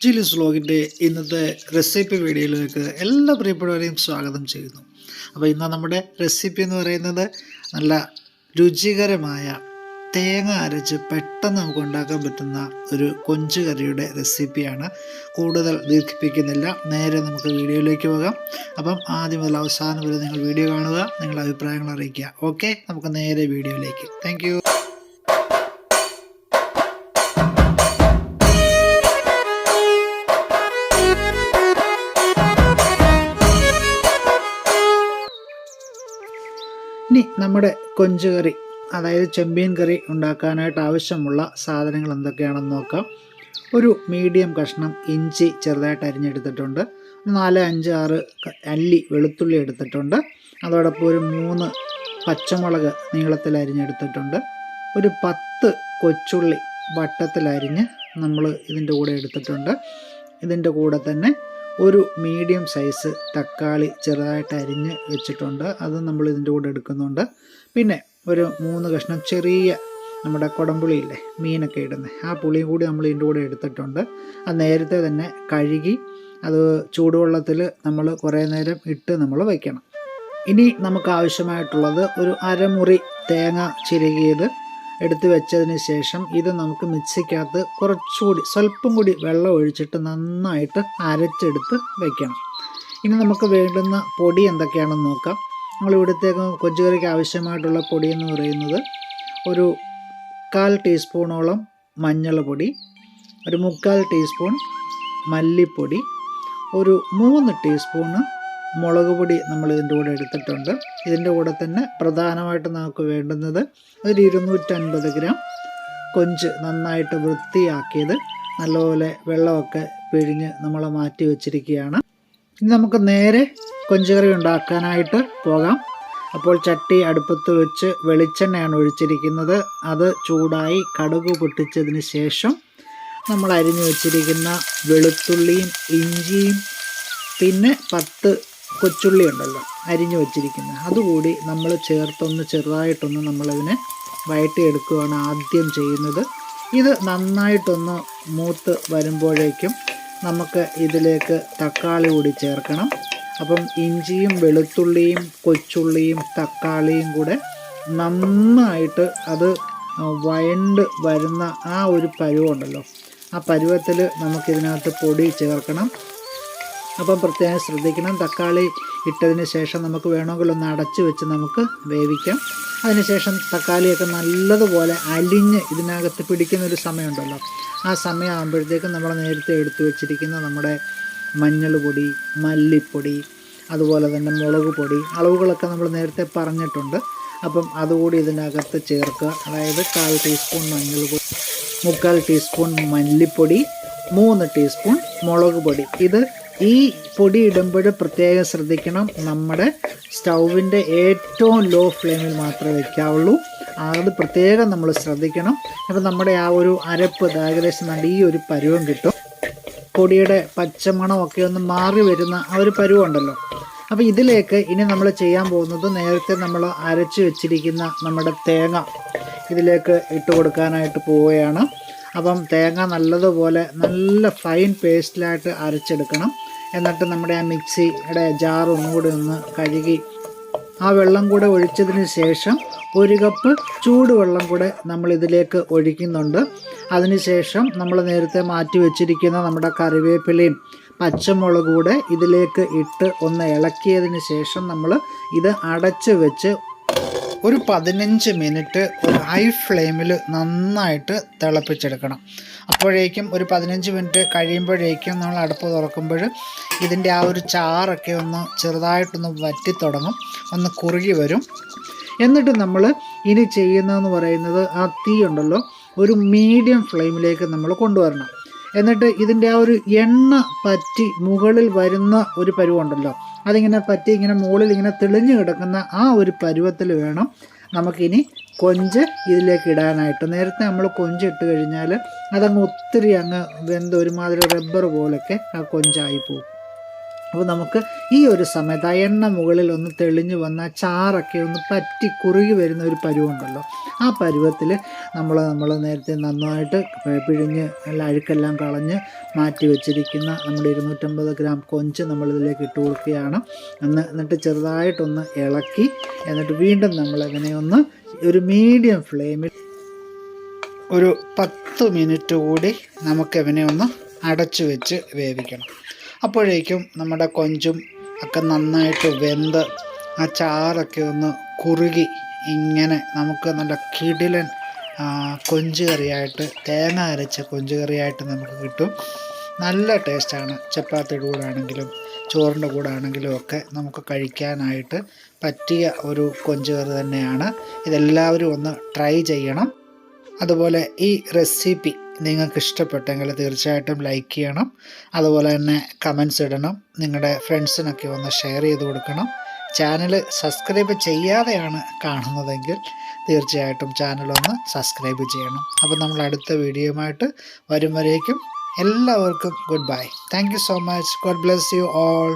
ജിലിസ് വ്ലോഗിന്റെ ഇന്നത്തെ റെസിപ്പി വീഡിയോയിലേക്ക് എല്ലാ പ്രിയപ്പെട്ടവരെയും സ്വാഗതം ചെയ്യുന്നു. അപ്പോൾ ഇന്ന് നമ്മുടെ റെസിപ്പി എന്ന് പറയുന്നത് നല്ല രുചികരമായ തേങ്ങ അരച്ച് പെട്ടെന്ന് നമുക്ക് ഉണ്ടാക്കാൻ പറ്റുന്ന ഒരു കൊഞ്ച് കറിയുടെ റെസിപ്പിയാണ് കൂടുതൽ ദീർഘിപ്പിക്കുന്നില്ല. നേരെ നമുക്ക് വീഡിയോയിലേക്ക് പോകാം. അപ്പം ആദ്യം മുതൽ അവസാനം വരെ നിങ്ങൾ വീഡിയോ കാണുക നിങ്ങളുടെ അഭിപ്രായങ്ങൾ അറിയിക്കുക. ഓക്കെ? നമുക്ക് നേരെ വീഡിയോയിലേക്ക്. താങ്ക് ഇനി നമ്മുടെ കൊഞ്ച് കറി അതായത് ചെമ്പീൻ കറി ഉണ്ടാക്കാനായിട്ട് ആവശ്യമുള്ള സാധനങ്ങൾ എന്തൊക്കെയാണെന്ന് നോക്കാം. ഒരു മീഡിയം കഷ്ണം ഇഞ്ചി ചെറുതായിട്ട് അരിഞ്ഞെടുത്തിട്ടുണ്ട്. നാല് അഞ്ച് ആറ് അല്ലി വെളുത്തുള്ളി എടുത്തിട്ടുണ്ട്. അതോടൊപ്പം ഒരു മൂന്ന് പച്ചമുളക് നീളത്തിൽ അരിഞ്ഞെടുത്തിട്ടുണ്ട്. ഒരു പത്ത് കൊച്ചുള്ളി വട്ടത്തിലരിഞ്ഞ് നമ്മൾ ഇതിന്റെ കൂടെ എടുത്തിട്ടുണ്ട്. ഇതിന്റെ കൂടെ തന്നെ ഒരു മീഡിയം സൈസ് തക്കാളി ചെറുതായിട്ട് അരിഞ്ഞ് വെച്ചിട്ടുണ്ട്. അത് നമ്മൾ ഇതിന്റെ കൂടെ എടുക്കുന്നുണ്ട്. പിന്നെ ഒരു മൂന്ന് കഷ്ണം ചെറിയ നമ്മുടെ കുടംപുളിയില്ലേ മീനൊക്കെ ഇടുന്നത് ആ പുളിയും കൂടി നമ്മൾ ഇതിന്റെ കൂടെ എടുത്തിട്ടുണ്ട്. അത് നേരത്തെ തന്നെ കഴുകി അത് ചൂടുവെള്ളത്തിൽ നമ്മൾ കുറേ നേരം ഇട്ട് നമ്മൾ വയ്ക്കണം. ഇനി നമുക്ക് ആവശ്യമായിട്ടുള്ളത് ഒരു അരമുറി തേങ്ങ ചിരകിയത് എടുത്ത് വെച്ചതിന് ശേഷം ഇത് നമുക്ക് മിക്സിക്കകത്ത് കുറച്ചുകൂടി സ്വല്പം കൂടി വെള്ളം ഒഴിച്ചിട്ട് നന്നായിട്ട് അരച്ചെടുത്ത് വെക്കണം. ഇനി നമുക്ക് വേണ്ടുന്ന പൊടി എന്തൊക്കെയാണെന്ന് നോക്കാം. നമ്മൾ ഇവിടുത്തേക്ക് കൊച്ചുകറിക്ക് ആവശ്യമായിട്ടുള്ള പൊടി എന്ന് പറയുന്നത് ഒരു കാൽ ടീസ്പൂണോളം മഞ്ഞൾ പൊടി ഒരു മുക്കാൽ ടീസ്പൂൺ മല്ലിപ്പൊടി ഒരു മൂന്ന് ടീസ്പൂണ് മുളക് പൊടി നമ്മൾ ഇതിന്റെ കൂടെ എടുത്തിട്ടുണ്ട്. ഇതിന്റെ കൂടെ തന്നെ പ്രധാനമായിട്ട് നമുക്ക് വേണ്ടുന്നത് ഒരു ഇരുന്നൂറ്റൻപത് ഗ്രാം കൊഞ്ച് നന്നായിട്ട് വൃത്തിയാക്കിയത്. നല്ലപോലെ വെള്ളമൊക്കെ പിഴിഞ്ഞ് നമ്മൾ മാറ്റി വെച്ചിരിക്കുകയാണ്. ഇനി നമുക്ക് നേരെ കൊഞ്ചുകറി ഉണ്ടാക്കാനായിട്ട് പോകാം. അപ്പോൾ ചട്ടി അടുപ്പത്ത് വെച്ച് വെളിച്ചെണ്ണയാണ് ഒഴിച്ചിരിക്കുന്നത്. അത് ചൂടായി കടുക് പൊട്ടിച്ചതിന് ശേഷം നമ്മൾ അരിഞ്ഞു വെച്ചിരിക്കുന്ന വെളുത്തുള്ളിയും ഇഞ്ചിയും പിന്നെ പത്ത് കൊച്ചുള്ളി ഉണ്ടല്ലോ അരിഞ്ഞു വച്ചിരിക്കുന്നത്. അതുകൂടി നമ്മൾ ചേർത്തൊന്ന് ചെറുതായിട്ടൊന്ന് നമ്മളതിനെ വയറ്റിയെടുക്കുകയാണ് ആദ്യം ചെയ്യുന്നത്. ഇത് നന്നായിട്ടൊന്ന് മൂത്ത് വരുമ്പോഴേക്കും നമുക്ക് ഇതിലേക്ക് തക്കാളി കൂടി ചേർക്കണം. അപ്പം ഇഞ്ചിയും വെളുത്തുള്ളിയും കൊച്ചുള്ളിയും തക്കാളിയും കൂടെ നന്നായിട്ട് അത് വയണ്ട് വരുന്ന ആ ഒരു പരുവുണ്ടല്ലോ. ആ പരുവത്തിൽ നമുക്കിതിനകത്ത് പൊടി ചേർക്കണം. അപ്പം പ്രത്യേകം ശ്രദ്ധിക്കണം. തക്കാളി ഇട്ടതിന് ശേഷം നമുക്ക് വേണമെങ്കിൽ ഒന്ന് അടച്ച് വെച്ച് നമുക്ക് വേവിക്കാം. അതിനുശേഷം തക്കാളിയൊക്കെ നല്ലതുപോലെ അലിഞ്ഞ് ഇതിനകത്ത് പിടിക്കുന്ന ഒരു സമയമുണ്ടല്ലോ. ആ സമയമാകുമ്പോഴത്തേക്കും നമ്മൾ നേരത്തെ എടുത്തു വെച്ചിരിക്കുന്ന നമ്മുടെ മഞ്ഞൾ പൊടി മല്ലിപ്പൊടി അതുപോലെ തന്നെ മുളക് പൊടി അളവുകളൊക്കെ നമ്മൾ നേരത്തെ പറഞ്ഞിട്ടുണ്ട്. അപ്പം അതുകൂടി ഇതിനകത്ത് ചേർക്കുക. അതായത് കാൽ ടീസ്പൂൺ മഞ്ഞൾ പൊടി മുക്കാൽ ടീസ്പൂൺ മല്ലിപ്പൊടി മൂന്ന് ടീസ്പൂൺ മുളക് പൊടി ഇത് ഈ പൊടി ഇടുമ്പോൾ പ്രത്യേകം ശ്രദ്ധിക്കണം. നമ്മുടെ സ്റ്റൗവിന്റെ ഏറ്റവും ലോ ഫ്ലെയിമിൽ മാത്രമേ വയ്ക്കാവുള്ളൂ അത് പ്രത്യേകം നമ്മൾ ശ്രദ്ധിക്കണം. അപ്പോൾ നമ്മുടെ ആ ഒരു അരപ്പ് ഏകദേശം നല്ല ഈ ഒരു പരുവം കിട്ടും. പൊടിയുടെ പച്ചമണമൊക്കെ ഒന്ന് മാറി വരുന്ന ആ ഒരു പരുവുണ്ടല്ലോ അപ്പോൾ ഇതിലേക്ക് ഇനി നമ്മൾ ചെയ്യാൻ പോകുന്നത് നേരത്തെ നമ്മൾ അരച്ച് വെച്ചിരിക്കുന്ന നമ്മുടെ തേങ്ങ ഇതിലേക്ക് ഇട്ട് കൊടുക്കാനായിട്ട് പോവുകയാണ്. അപ്പം തേങ്ങ നല്ലതുപോലെ നല്ല ഫൈൻ പേസ്റ്റിലായിട്ട് അരച്ചെടുക്കണം. എന്നിട്ട് നമ്മുടെ ആ മിക്സിയുടെ ജാർ ഒന്നുകൂടി ഒന്ന് കഴുകി ആ വെള്ളം കൂടെ ഒഴിച്ചതിന് ശേഷം ഒരു കപ്പ് ചൂടുവെള്ളം കൂടെ നമ്മൾ ഇതിലേക്ക് ഒഴിക്കുന്നുണ്ട് അതിനുശേഷം നമ്മൾ നേരത്തെ മാറ്റി വെച്ചിരിക്കുന്ന നമ്മുടെ കറിവേപ്പിലയും പച്ചമുളകൂടെ ഇതിലേക്ക് ഇട്ട് ഒന്ന് ഇളക്കിയതിന് ശേഷം നമ്മൾ ഇത് അടച്ച് വെച്ച് ഒരു പതിനഞ്ച് മിനിറ്റ് ഒരു ഹൈ ഫ്ലെയിമിൽ നന്നായിട്ട് തിളപ്പിച്ചെടുക്കണം. അപ്പോഴേക്കും ഒരു പതിനഞ്ച് മിനിറ്റ് കഴിയുമ്പോഴേക്കും നമ്മൾ അടുപ്പ് തുറക്കുമ്പോൾ ഇതിന്റെ ആ ഒരു ചാറൊക്കെ ഒന്ന് ചെറുതായിട്ടൊന്ന് വറ്റി തുടങ്ങും ഒന്ന് കുറുകി വരും. എന്നിട്ട് നമ്മൾ ഇനി ചെയ്യുന്നതെന്ന് പറയുന്നത് ആ തീ ഉണ്ടല്ലോ ഒരു മീഡിയം ഫ്ലെയിമിലേക്ക് നമ്മൾ കൊണ്ടുവരണം. എന്നിട്ട് ഇതിന്റെ ആ ഒരു എണ്ണ പറ്റി മുകളിൽ വരുന്ന ഒരു പരുവുണ്ടല്ലോ. അതിങ്ങനെ പറ്റി ഇങ്ങനെ മുകളിൽ ഇങ്ങനെ തെളിഞ്ഞു കിടക്കുന്ന ആ ഒരു പരുവത്തിൽ വേണം നമുക്കിനി കൊഞ്ച് ഇതിലേക്ക് ഇടാനായിട്ട്. നേരത്തെ നമ്മൾ കൊഞ്ച് ഇട്ട് കഴിഞ്ഞാൽ അതങ്ങ് ഒത്തിരി അങ്ങ് വെന്ത് ഒരുമാതിരി റബ്ബർ പോലൊക്കെ ആ കൊഞ്ചായി പോകും. അപ്പോൾ നമുക്ക് ഈ ഒരു സമയത്ത് ആ എണ്ണ മുകളിൽ ഒന്ന് തെളിഞ്ഞു വന്ന ചാറൊക്കെ ഒന്ന് പറ്റി കുറുകി വരുന്ന ഒരു പരുവുണ്ടല്ലോ. ആ പരുവത്തിൽ നമ്മൾ നമ്മൾ നേരത്തെ നന്നായിട്ട് പിഴിഞ്ഞ് അല്ല അഴുക്കെല്ലാം കളഞ്ഞ് മാറ്റി വെച്ചിരിക്കുന്ന നമ്മുടെ ഇരുന്നൂറ്റമ്പത് ഗ്രാം കൊഞ്ച് നമ്മളിതിലേക്ക് ഇട്ട് കൊടുക്കുകയാണ്. എന്ന് എന്നിട്ട് ചെറുതായിട്ടൊന്ന് ഇളക്കി എന്നിട്ട് വീണ്ടും നമ്മളതിനെ ഒന്ന് ഒരു മീഡിയം ഫ്ലെയിമിൽ ഒരു പത്ത് മിനിറ്റ് കൂടി നമുക്കതിനെ ഒന്ന് അടച്ചു വെച്ച് വേവിക്കണം. അപ്പോഴേക്കും നമ്മുടെ കൊഞ്ചും ഒക്കെ നന്നായിട്ട് വെന്ത് ആ ചാറൊക്കെ ഒന്ന് കുറുകി ഇങ്ങനെ നമുക്ക് നല്ല കിടിലൻ കൊഞ്ച് കറിയായിട്ട് തേങ്ങ അരച്ച കൊഞ്ച് കറിയായിട്ട് നമുക്ക് കിട്ടും. നല്ല ടേസ്റ്റാണ്. ചപ്പാത്തിയുടെ കൂടെ ആണെങ്കിലും ചോറിന്റെ കൂടെ ആണെങ്കിലും ഒക്കെ നമുക്ക് കഴിക്കാനായിട്ട് പറ്റിയ ഒരു കൊഞ്ച് കറി തന്നെയാണ്. ഇതെല്ലാവരും ഒന്ന് ട്രൈ ചെയ്യണം. അതുപോലെ ഈ റെസിപ്പി നിങ്ങൾക്ക് ഇഷ്ടപ്പെട്ടെങ്കിൽ തീർച്ചയായിട്ടും ലൈക്ക് ചെയ്യണം. അതുപോലെ തന്നെ കമൻസ് ഇടണം. നിങ്ങളുടെ ഫ്രണ്ട്സിനൊക്കെ ഒന്ന് ഷെയർ ചെയ്ത് കൊടുക്കണം. ചാനൽ സബ്സ്ക്രൈബ് ചെയ്യാതെയാണ് കാണുന്നതെങ്കിൽ തീർച്ചയായിട്ടും ചാനൽ ഒന്ന് സബ്സ്ക്രൈബ് ചെയ്യണം. അപ്പോൾ നമ്മൾ അടുത്ത വീഡിയോയുമായിട്ട് വരും വരേക്കും എല്ലാവർക്കും good bye thank you so much god bless you all